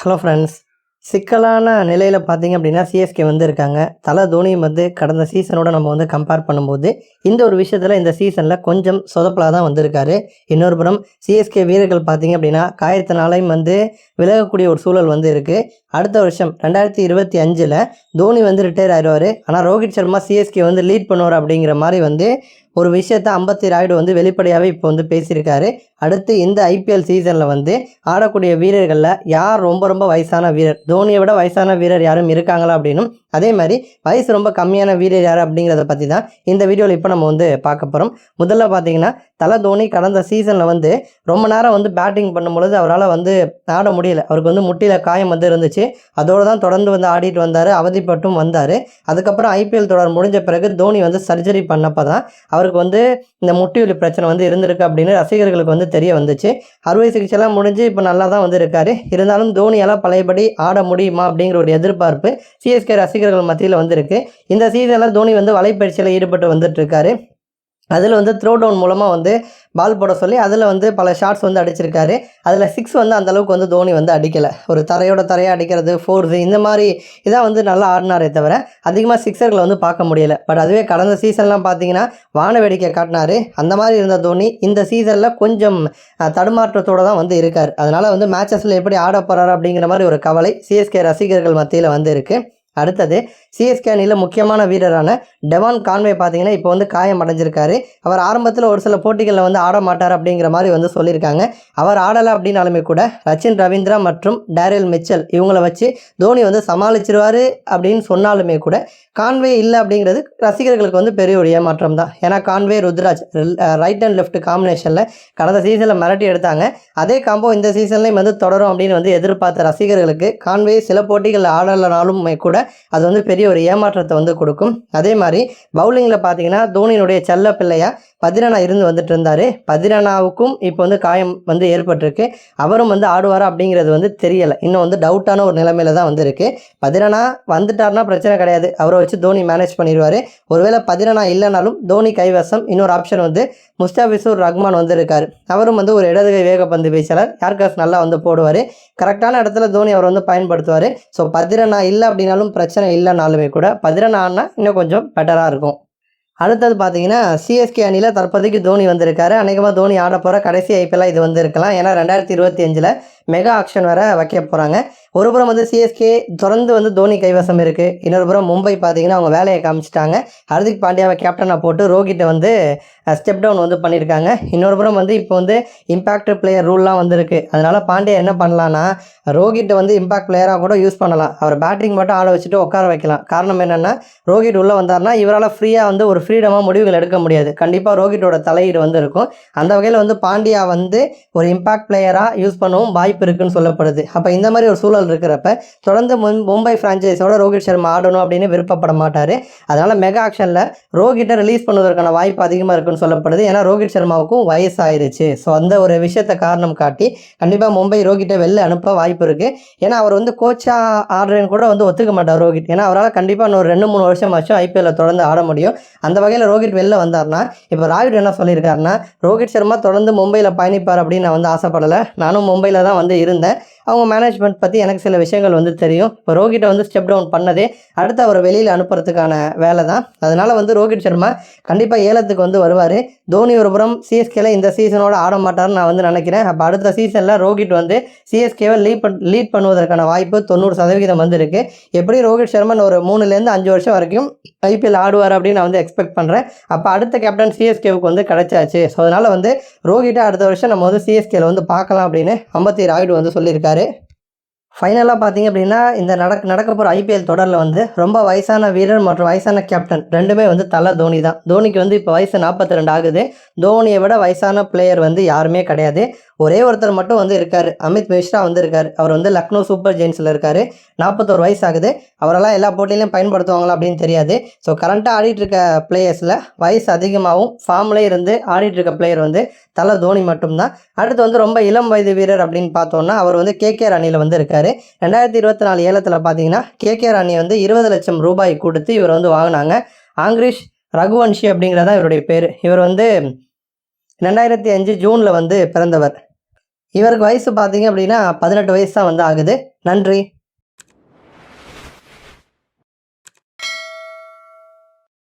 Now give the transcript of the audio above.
Hello friends. சிக்கலான நிலையில் பார்த்தீங்க அப்படின்னா சிஎஸ்கே வந்து இருக்காங்க தலை தோனியும் வந்து கடந்த சீசனோட நம்ம வந்து கம்பேர் பண்ணும்போது இந்த ஒரு விஷயத்தில் இந்த சீசனில் கொஞ்சம் சொதப்பலாக தான் வந்திருக்காரு. இன்னொரு புறம் சிஎஸ்கே வீரர்கள் பார்த்தீங்க அப்படின்னா காயத்தினாலையும் வந்து விலகக்கூடிய ஒரு சூழல் வந்து இருக்குது அடுத்த வருஷம் ரெண்டாயிரத்தி இருபத்தி அஞ்சில் தோனி வந்து ரிட்டையர் ஆயிடுவார். ஆனால் ரோஹித் சர்மா சிஎஸ்கே வந்து லீட் பண்ணுவார் அப்படிங்கிற மாதிரி வந்து ஒரு விஷயத்த அம்பத்தி ராய்டு வந்து வெளிப்படையாகவே இப்போ வந்து பேசியிருக்காரு. அடுத்து இந்த ஐபிஎல் சீசனில் வந்து ஆடக்கூடிய வீரர்களில் யார் ரொம்ப ரொம்ப வயசான வீரர்? தோனியை விட வயசான வீரர் யாரும் இருக்காங்களா அப்படின்னும். அதே மாதிரி வயசு ரொம்ப கம்மியான வீரர் யார் அப்படிங்கிறத பற்றி தான் இந்த வீடியோவில் இப்போ நம்ம வந்து பார்க்க போகிறோம் முதல்ல பார்த்தீங்கன்னா தலை தோனி கடந்த சீசனில் வந்து ரொம்ப நேரம் வந்து பேட்டிங் பண்ணும்பொழுது அவரால் வந்து ஆட முடியல. அவருக்கு வந்து முட்டியில் காயம் வந்து இருந்துச்சு. அதோடு தான் தொடர்ந்து வந்து ஆடிட்டு வந்தார். அவதிப்பட்டும் வந்தார். அதுக்கப்புறம் ஐபிஎல் தொடர் முடிஞ்ச பிறகு தோனி வந்து சர்ஜரி பண்ணப்போ தான் அவர் அவருக்கு வந்து இந்த முட்டி பிரச்சனை வந்து இருந்திருக்கு அப்படின்னு ரசிகர்களுக்கு வந்து தெரிய வந்துச்சு. அறுவை சிகிச்சைலாம் முடிஞ்சு இப்போ நல்லா தான் வந்து இருக்காரு. இருந்தாலும் தோனியால் பழையபடி ஆட முடியுமா அப்படிங்கிற ஒரு எதிர்பார்ப்பு சிஎஸ்கே ரசிகர்கள் மத்தியில் வந்திருக்கு இந்த சீசனில் தோனி வந்து வலைப்பயிற்சியில் ஈடுபட்டு வந்துட்டு இருக்காரு. அதில் வந்து த்ரோ டவுன் மூலமாக வந்து பால் போட சொல்லி அதில் வந்து பல ஷாட்ஸ் வந்து அடிச்சிருக்காரு. அதில் சிக்ஸ் வந்து அந்த அளவுக்கு வந்து தோனி வந்து அடிக்கலை. ஒரு தரையோட தரையாக அடிக்கிறது ஃபோர்ஸு இந்த மாதிரி இதான் வந்து நல்லா ஆடினாரே தவிர அதிகமாக சிக்ஸர்களை வந்து பார்க்க முடியல. பட் அதுவே கடந்த சீசன்லாம் பார்த்தீங்கன்னா வான வேடிக்கை காட்டினாரு. அந்த மாதிரி இருந்த தோனி இந்த சீசனில் கொஞ்சம் தடுமாற்றத்தோடு தடுமாற்றத்தோட தான் வந்து இருக்கார். அதனால் வந்து மேட்சஸில் எப்படி ஆட போகிறாரு அப்படிங்கிற மாதிரி ஒரு கவலை சிஎஸ்கே ரசிகர்கள் மத்தியில் வந்து இருக்குது அடுத்தது சிஎஸ்கே அணியில் முக்கியமான வீரரான டெவான் கான்வே பார்த்தீங்கன்னா இப்போ வந்து காயம் அடைஞ்சிருக்காரு. அவர் ஆரம்பத்தில் ஒரு சில போட்டிகளில் வந்து ஆட மாட்டார் அப்படிங்கிற மாதிரி வந்து சொல்லியிருக்காங்க. அவர் ஆடலை அப்படின்னாலுமே கூட ரச்சின் ரவீந்திரா மற்றும் டேரியல் மிச்சல் இவங்களை வச்சு தோனி வந்து சமாளிச்சிருவார் அப்படின்னு சொன்னாலுமே கூட கான்வே இல்லை அப்படிங்கிறது ரசிகர்களுக்கு வந்து பெரிய ஒரு ஏமாற்றம் தான். ஏன்னா Conway Ruturaj right and left காம்பினேஷனில் கடந்த சீசனில் மிரட்டி எடுத்தாங்க. அதே காம்போ இந்த சீசன்லேயும் வந்து தொடரும் அப்படின்னு வந்து எதிர்பார்த்த ரசிகர்களுக்கு கான்வே சில போட்டிகளில் ஆடலைனாலுமே கூட அது வந்து பெரிய ஒரு ஏமாற்றத்தை வந்து கொடுக்கும். அதே மாதிரி பவுலிங்கில் பார்த்தீங்கன்னா தோனியினுடைய செல்ல பிள்ளையா பதிரனா இருந்து வந்துட்டு இருந்தார். பதிரனாவுக்கும் இப்போ வந்து காயம் வந்து ஏற்பட்டிருக்கு. அவரும் வந்து ஆடுவாரா அப்படிங்கிறது வந்து தெரியலை. இன்னும் வந்து டவுட்டான ஒரு நிலைமையில தான் வந்து இருக்கு பதிரனா வந்துட்டார்னா பிரச்சனை கிடையாது. அவரை வச்சு தோனி மேனேஜ் பண்ணிடுவார். ஒருவேளை பதிரனா இல்லைனாலும் தோனி கைவசம். இன்னொரு ஆப்ஷன் வந்து முஸ்தாபிசூர் ரஹ்மான் வந்திருக்காரு. அவரும் வந்து ஒரு இடதுகை வேகப்பந்து வீச்சாளர். யார்காஸ் நல்லா வந்து போடுவார். கரெக்டான இடத்துல தோனி அவர் வந்து பயன்படுத்துவார். ஸோ பதிரனா இல்லை அப்படின்னாலும் பிரச்சனை இல்லைனாலுமே கூட பதிரனான்னா இன்னும் கொஞ்சம் பெட்டராக இருக்கும். அடுத்தது பார்த்தீங்கன்னா சிஎஸ்கே அணியில் தற்போதைக்கு தோனி வந்திருக்காரு. அநேகமாக தோனி ஆட போகிற கடைசி ஐபிஎல்லாம் இது வந்து இருக்கலாம் ஏன்னா ரெண்டாயிரத்தி இருபத்தி அஞ்சில் மெகா ஆக்ஷன் வர வைக்க போகிறாங்க ஒரு புறம் வந்து சிஎஸ்கே தொடர்ந்து வந்து தோனி கைவசம் இருக்குது இன்னொரு புறம் மும்பை பார்த்தீங்கன்னா அவங்க வேலையை காமிச்சிட்டாங்க. ஹர்திக் பாண்டியாவை கேப்டனாக போட்டு ரோஹிட்டை வந்து ஸ்டெப் டவுன் வந்து பண்ணியிருக்காங்க இன்னொரு புறம் வந்து இப்போ வந்து இம்பாக்ட் பிளேயர் ரூல்லாம் வந்திருக்கு. அதனால் பாண்டியா என்ன பண்ணலான்னா ரோஹிட்டை வந்து இம்பாக்ட் பிளேயராக கூட யூஸ் பண்ணலாம். அவர் பேட்டிங் மட்டும் ஆட வச்சுட்டு உட்கார வைக்கலாம். காரணம் என்னென்னா ரோஹிட் உள்ளே வந்தார்னா இவரால் ஃப்ரீயாக வந்து ஒரு ஃப்ரீடமாக முடிவுகள் எடுக்க முடியாது. கண்டிப்பாக ரோஹிட்டோட தலையீடு வந்து இருக்கும். அந்த வகையில் வந்து பாண்டியா வந்து ஒரு இம்பாக்ட் பிளேயராக யூஸ் பண்ணவும் வாய்ப்பு இருக்குன்னு சொல்லப்படுது. அப்போ இந்த மாதிரி ஒரு சூழல் இருக்கிறப்ப தொடர்ந்து மும் மும்பை ஃப்ரான்ச்சைஸோட ரோஹித் சர்மா ஆடணும் அப்படின்னு விருப்பப்பட மாட்டார். அதனால் மெகா ஆக்ஷனில் ரோஹிட்டை ரிலீஸ் பண்ணுவதற்கான வாய்ப்பு அதிகமாக இருக்குன்னு சொல்லப்படுது. ஏன்னா ரோஹித் சர்மாவுக்கும் வயசாயிருச்சு. ஸோ அந்த ஒரு விஷயத்தை காரணம் காட்டி கண்டிப்பாக மும்பை ரோஹிட்டை வெளில அனுப்ப வாய்ப்பு இருக்குது ஏன்னா அவர் வந்து கோச்சாக ஆடுறேன்னு கூட வந்து ஒத்துக்க மாட்டார் ரோஹித். ஏன்னா அவரால் கண்டிப்பாக இன்னொரு ரெண்டு மூணு வருஷம் ஆச்சும் ஐபிஎல்ல தொடர்ந்து ஆட முடியும். அந்த வகையில் ரோஹித் வெளில வந்தார்னா இப்போ ராயுடு என்ன சொல்லியிருக்காருன்னா ரோஹித் சர்மா தொடர்ந்து மும்பையில் பயணிப்பார் அப்படின்னு நான் வந்து ஆசைப்படலை. நானும் மும்பையில் தான் வந்து இருந்தேன். அவங்க மேனேஜ்மெண்ட் பற்றி எனக்கு சில விஷயங்கள் வந்து தெரியும். இப்போ ரோஹிட்டை வந்து ஸ்டெப் டவுன் பண்ணதே அடுத்து அவரை வெளியில் அனுப்புறதுக்கான வேலை தான் அதனால் வந்து ரோஹித் சர்மா கண்டிப்பாக ஏலத்துக்கு வந்து வருவார். தோனி ஒரு புறம் சிஎஸ்கேல இந்த சீசனோட ஆட மாட்டார்னு நான் வந்து நினைக்கிறேன். அப்போ அடுத்த சீசனில் ரோஹித் வந்து சிஎஸ்கேவை லீட் பண் லீட் பண்ணுவதற்கான வாய்ப்பு தொண்ணூறு சதவீதம் வந்து இருக்கு. எப்படி ரோஹித் சர்மன் ஒரு மூணுலேருந்து அஞ்சு வருஷம் வரைக்கும் ஐபிஎல் ஆடுவார் அப்படின்னு நான் வந்து எக்ஸ்பெக்ட் பண்ணுறேன் அப்போ அடுத்த கேப்டன் சிஎஸ்கேவுக்கு வந்து கிடைச்சாச்சு. ஸோ அதனால் வந்து ரோஹிட்டை அடுத்த வருஷம் நம்ம வந்து சிஎஸ்கேல வந்து பார்க்கலாம் அப்படின்னு அம்பத்தி ராய்டு வந்து சொல்லியிருக்காரு. ஃபைனலாக பார்த்தீங்க அப்படின்னா இந்த நடக்க நடக்க போகிற ஐபிஎல் தொடரில் வந்து ரொம்ப வயசான வீரர் மற்றும் வயசான கேப்டன் ரெண்டுமே வந்து தலை தோனி தான். தோனிக்கு வந்து இப்போ வயசு நாற்பத்தி ரெண்டு ஆகுது. தோனியை விட வயசான பிளேயர் வந்து யாருமே கிடையாது. ஒரே ஒருத்தர் மட்டும் வந்து இருக்கார். அமித் மிஸ்ரா வந்து இருக்கார். அவர் வந்து லக்னோ சூப்பர் ஜெயின்ஸில் இருக்கார். நாற்பத்தோரு வயசு ஆகுது. அவரெல்லாம் எல்லா போட்டியிலையும் பயன்படுத்துவாங்களா அப்படின்னு தெரியாது. ஸோ கரண்ட்டாக ஆடிட்டு இருக்க பிளேயர்ஸில் வயசு அதிகமாகவும் ஃபார்ம்லேயே இருந்து ஆடிட்டு இருக்க பிளேயர் வந்து தலை தோனி மட்டும்தான். அடுத்து வந்து ரொம்ப இளம் வயது வீரர் அப்படின்னு பார்த்தோம்னா அவர் வந்து கேகேஆர் அணியில் வந்து இருக்கார். ரெண்டாயிரத்தி இருபத்தி நாலு ஏலத்தில் பார்த்தீங்கன்னா கேகேஆர் அணி வந்து இருபது லட்சம் ரூபாய் கொடுத்து இவர் வந்து வாங்கினாங்க. ஆங்கிரிஷ் ரகுவன்ஷி அப்படிங்கிறதான் இவருடைய பேர். இவர் வந்து ரெண்டாயிரத்தி அஞ்சு ஜூனில் வந்து பிறந்தவர். இவருக்கு வயசு பார்த்தீங்க அப்படின்னா பதினெட்டு வயசு தான் வந்து ஆகுது. நன்றி.